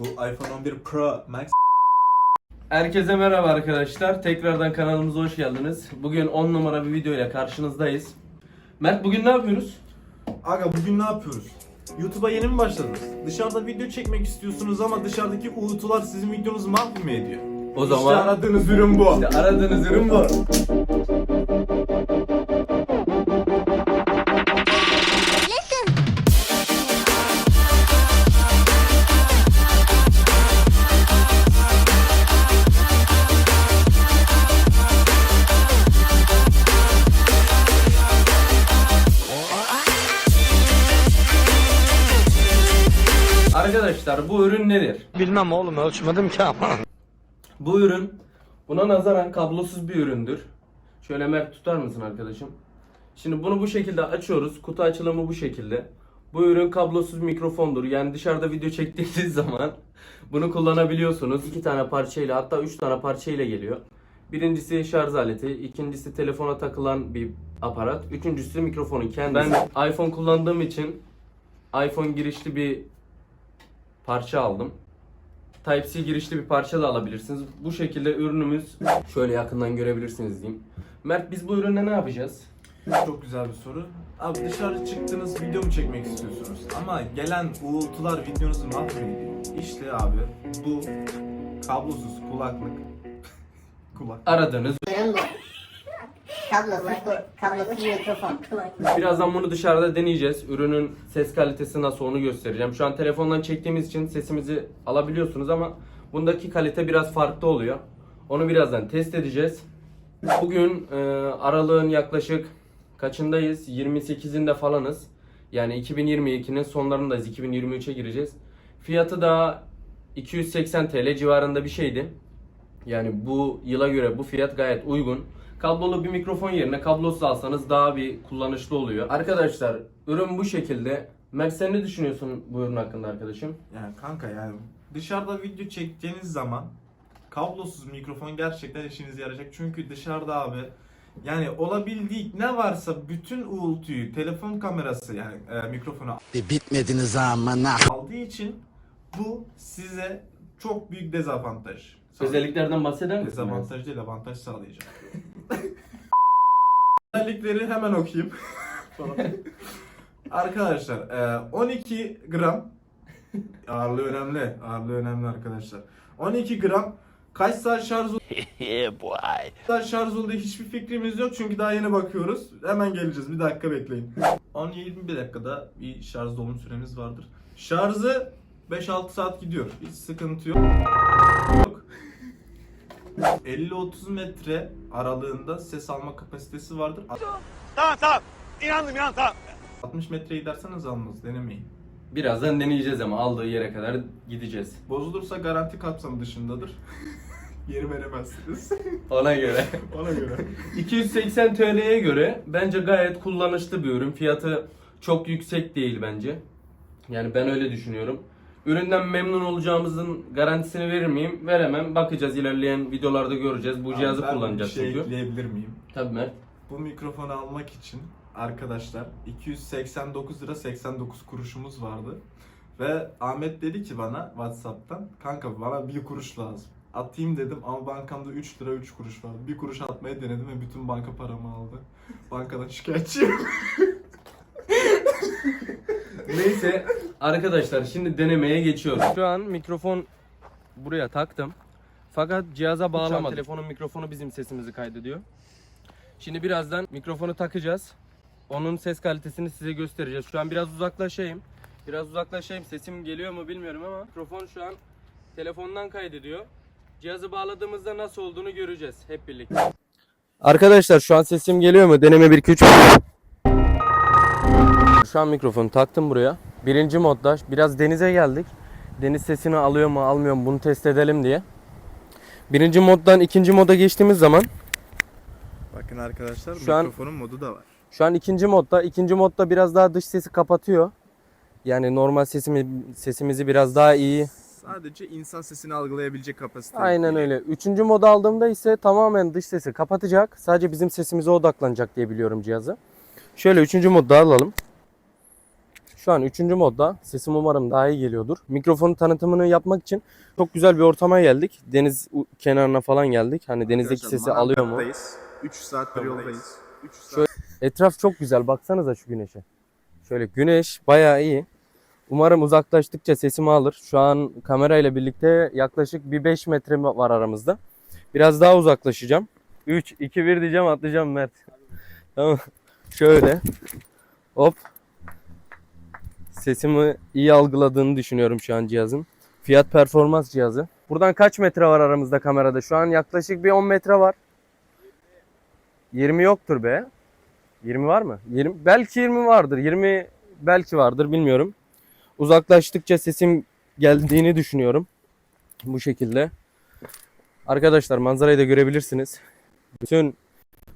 Bu iPhone 11 Pro Max Herkese merhaba arkadaşlar. Tekrardan kanalımıza hoş geldiniz. Bugün 10 numara bir video ile karşınızdayız. Mert bugün ne yapıyoruz? Aga bugün ne yapıyoruz? YouTube'a yeni mi başladınız? Dışarıda video çekmek istiyorsunuz ama dışarıdaki uğultular sizin videonuzu mahrum ediyor. O İşte zaman aradığınız ürün bu. işte aradığınız ürün bu. Arkadaşlar bu ürün nedir? Bilmem oğlum ölçmedim ki ama. Bu ürün buna nazaran kablosuz bir üründür. Şöyle Mert tutar mısın arkadaşım? Şimdi bunu bu şekilde açıyoruz. Kutu açılımı bu şekilde. Bu ürün kablosuz mikrofondur. Yani dışarıda video çektiğiniz zaman bunu kullanabiliyorsunuz. İki tane parçayla hatta üç tane parçayla geliyor. Birincisi şarj aleti, ikincisi telefona takılan bir aparat, üçüncüsü mikrofonun kendisi. Ben iPhone kullandığım için iPhone girişli bir parça aldım. Type-C girişli bir parça da alabilirsiniz. Bu şekilde ürünümüz şöyle yakından görebilirsiniz diyeyim. Mert biz bu ürünle ne yapacağız? Çok güzel bir soru. Abi dışarı çıktınız video mu çekmek istiyorsunuz? Ama gelen uğultular videonuzu mahvediyor. İşte abi bu kablosuz kulaklık. Kulak. Aradığınız. Birazdan bunu dışarıda deneyeceğiz. Ürünün ses kalitesi nasıl onu göstereceğim. Şu an telefondan çektiğimiz için sesimizi alabiliyorsunuz ama bundaki kalite biraz farklı oluyor. Onu birazdan test edeceğiz. Bugün e, aralığın yaklaşık kaçındayız? 28'inde falanız. Yani 2022'nin sonlarındayız. 2023'e gireceğiz. Fiyatı da 280 TL civarında bir şeydi. Yani bu yıla göre bu fiyat gayet uygun. Kablolu bir mikrofon yerine kablosuz alsanız daha bir kullanışlı oluyor. Arkadaşlar ürün bu şekilde. Mert sen ne düşünüyorsun bu ürün hakkında arkadaşım? Yani kanka yani dışarıda video çekeceğiniz zaman kablosuz mikrofon gerçekten işinize yarayacak. Çünkü dışarıda abi yani olabildiği ne varsa bütün uğultuyu telefon kamerası yani e, mikrofonu Bir bitmediniz amına. aldığı için bu size çok büyük dezavantaj. Özelliklerden bahseder misin? Dezavantaj değil avantaj sağlayacak. Özellikleri hemen okuyayım. Falan. arkadaşlar e, 12 gram ağırlığı önemli. Ağırlığı önemli arkadaşlar. 12 gram kaç saat şarj boy. saat şarj olduğu hiçbir fikrimiz yok çünkü daha yeni bakıyoruz. Hemen geleceğiz. Bir dakika bekleyin. 10-20 dakikada bir şarj dolum süremiz vardır. Şarjı 5-6 saat gidiyor. Hiç sıkıntı yok. Yok. 50-30 metre aralığında ses alma kapasitesi vardır. Tamam tamam. İnandım inandım tamam. 60 metre giderseniz almaz. Denemeyin. Birazdan deneyeceğiz ama aldığı yere kadar gideceğiz. Bozulursa garanti kapsamı dışındadır. Geri veremezsiniz. Ona göre. Ona göre. 280 TL'ye göre bence gayet kullanışlı bir ürün. Fiyatı çok yüksek değil bence. Yani ben öyle düşünüyorum. Üründen memnun olacağımızın garantisini verir miyim? Veremem. Bakacağız ilerleyen videolarda göreceğiz. Bu cihazı Abi ben kullanacağız bir şey çünkü. ekleyebilir miyim? Tabii Mert. Bu mikrofonu almak için arkadaşlar 289 lira 89 kuruşumuz vardı. Ve Ahmet dedi ki bana Whatsapp'tan kanka bana bir kuruş lazım. Atayım dedim ama bankamda 3 lira 3 kuruş vardı. Bir kuruş atmaya denedim ve bütün banka paramı aldı. Bankadan şikayetçiyim. Neyse arkadaşlar şimdi denemeye geçiyoruz. Şu an mikrofon buraya taktım. Fakat cihaza bağlamadım. Telefonun mikrofonu bizim sesimizi kaydediyor. Şimdi birazdan mikrofonu takacağız. Onun ses kalitesini size göstereceğiz. Şu an biraz uzaklaşayım. Biraz uzaklaşayım. Sesim geliyor mu bilmiyorum ama mikrofon şu an telefondan kaydediyor. Cihazı bağladığımızda nasıl olduğunu göreceğiz hep birlikte. Arkadaşlar şu an sesim geliyor mu? Deneme 1 2 3 şu an mikrofonu taktım buraya. Birinci modda biraz denize geldik. Deniz sesini alıyor mu almıyor mu bunu test edelim diye. Birinci moddan ikinci moda geçtiğimiz zaman Bakın arkadaşlar Şu an- mikrofonun modu da var. şu an ikinci modda. ikinci modda biraz daha dış sesi kapatıyor. Yani normal sesimi, sesimizi biraz daha iyi. Sadece insan sesini algılayabilecek kapasite. Aynen öyle. Üçüncü moda aldığımda ise tamamen dış sesi kapatacak. Sadece bizim sesimize odaklanacak diye biliyorum cihazı. Şöyle üçüncü modda alalım. Şu an 3. modda. Sesim umarım daha iyi geliyordur. Mikrofonun tanıtımını yapmak için çok güzel bir ortama geldik. Deniz kenarına falan geldik. Hani denizdeki sesi alıyor mu? 3 saattir yoldayız. 3 Şöyle- Etraf çok güzel. Baksanıza şu güneşe. Şöyle güneş bayağı iyi. Umarım uzaklaştıkça sesimi alır. Şu an kamerayla birlikte yaklaşık bir 5 metre var aramızda. Biraz daha uzaklaşacağım. 3, 2, 1 diyeceğim atlayacağım Mert. Tamam. Şöyle. Hop. Sesimi iyi algıladığını düşünüyorum şu an cihazın. Fiyat performans cihazı. Buradan kaç metre var aramızda kamerada? Şu an yaklaşık bir 10 metre var. 20 yoktur be. 20 var mı? 20 belki 20 vardır. 20 belki vardır bilmiyorum. Uzaklaştıkça sesim geldiğini düşünüyorum. Bu şekilde. Arkadaşlar manzarayı da görebilirsiniz. Bütün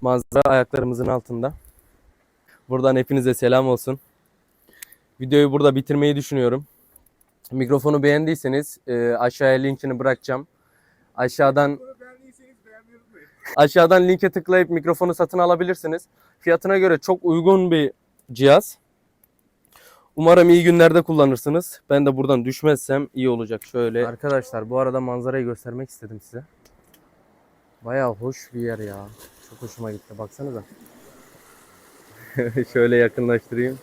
manzara ayaklarımızın altında. Buradan hepinize selam olsun. Videoyu burada bitirmeyi düşünüyorum. Mikrofonu beğendiyseniz e, aşağıya linkini bırakacağım. Aşağıdan Aşağıdan linke tıklayıp mikrofonu satın alabilirsiniz. Fiyatına göre çok uygun bir cihaz. Umarım iyi günlerde kullanırsınız. Ben de buradan düşmezsem iyi olacak. Şöyle. Arkadaşlar bu arada manzarayı göstermek istedim size. Bayağı hoş bir yer ya. Çok hoşuma gitti. Baksanıza. Şöyle yakınlaştırayım.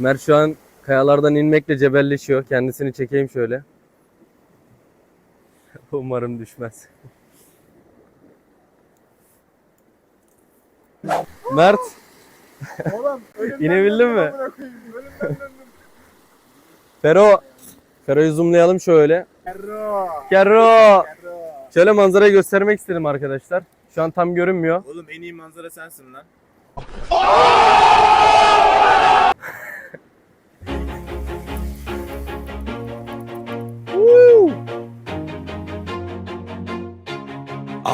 Mert şu an kayalardan inmekle cebelleşiyor. Kendisini çekeyim şöyle. Umarım düşmez. Mert. İnebildin mi? Fero. Fero'yu zoomlayalım şöyle. Ferro. Ferro. Şöyle manzarayı göstermek istedim arkadaşlar. Şu an tam görünmüyor. Oğlum en iyi manzara sensin lan.